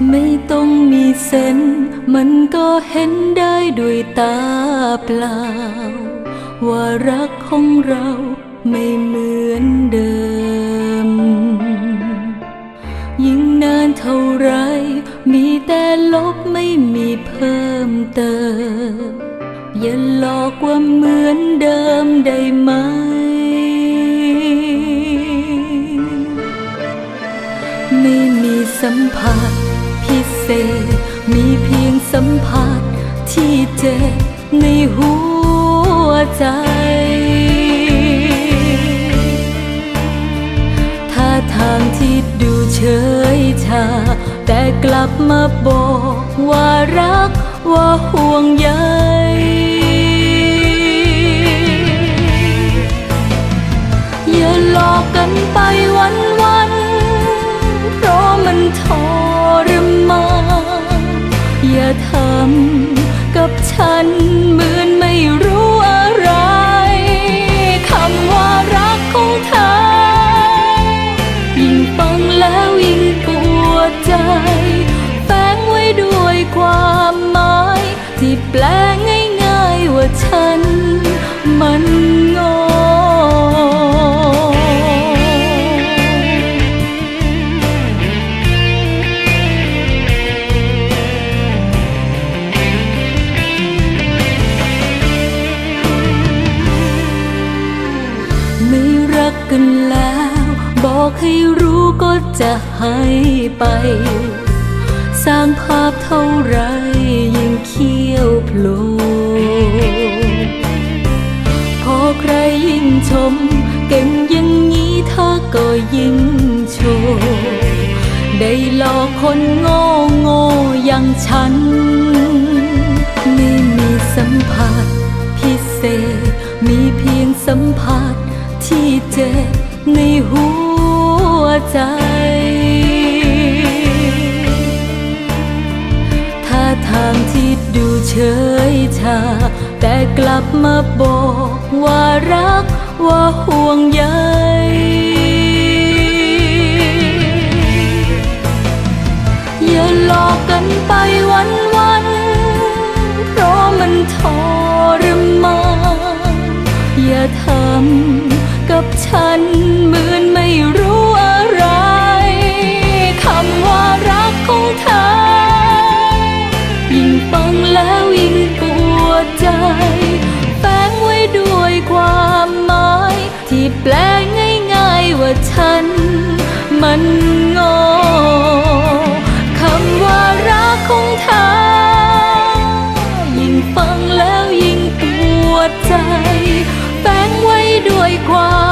เส้องมีเซนมันก็เห็นได้ด้วยตาเปล่า ว่ารักของเราไม่เหมือนเดิม ยิ่งนานเท่าไร มีแต่ลบไม่มีเพิ่มเติม อย่าหลอกว่าเหมือนเดิมได้ไหมไม่มีสัมผัส พิเศษ มีเพียงสัมผัสที่เจ็บในหัวใจ ถ้าทางที่ดูเฉยชา แต่กลับมาบอกว่ารักว่าห่วงใย ฟังแล้วยิ่งปวดใจ แฝงไว้ด้วยความหมาย ที่แปลง่ายๆว่าฉัน มันโง่ไม่รักกันแล้ว บอกให้รู้ ก็จะให้ไป สร้างภาพเท่าไรยิ่งเขี้ยวโผล่พอใครยิ่งชม เก่งอยังนี้เธอก็ยิ่งโชว์ ได้หลอกคนโง่โง่อย่างฉัน ใจ ถ้าทางที่ดูเฉยชา แต่กลับมาบอกว่ารักว่าห่วงใยันโง่คำว่ารักของเธอ ยิ่งฟังแล้วยิ่งปวดใจ แฝงไว้ด้วยความ